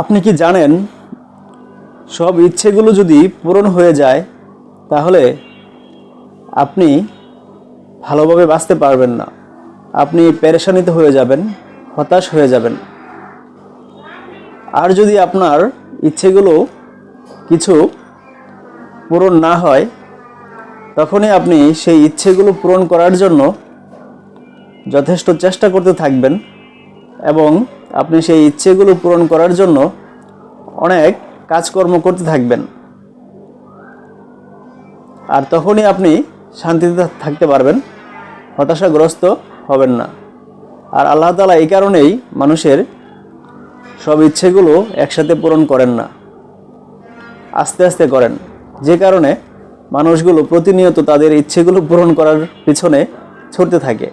আপনি কি জানেন, সব ইচ্ছেগুলো যদি পূরণ হয়ে যায়, তাহলে আপনি ভালোভাবে বাঁচতে পারবেন না। আপনি পেরেশানিতে হয়ে যাবেন, হতাশ হয়ে যাবেন। আর যদি আপনার ইচ্ছেগুলো কিছু পূরণ না হয়, তখনই আপনি সেই ইচ্ছেগুলো পূরণ করার জন্য যথেষ্ট চেষ্টা করতে থাকবেন এবং আপনি সেই ইচ্ছেগুলো পূরণ করার জন্য অনেক কাজকর্ম করতে থাকবেন। আর তখনই আপনি শান্তিতে থাকতে পারবেন, হতাশাগ্রস্ত হবেন না। আর আল্লাহ তালা এই কারণেই মানুষের সব ইচ্ছেগুলো একসাথে পূরণ করেন না, আস্তে আস্তে করেন। যে কারণে মানুষগুলো প্রতিনিয়ত তাদের ইচ্ছেগুলো পূরণ করার পিছনে ছুটতে থাকে।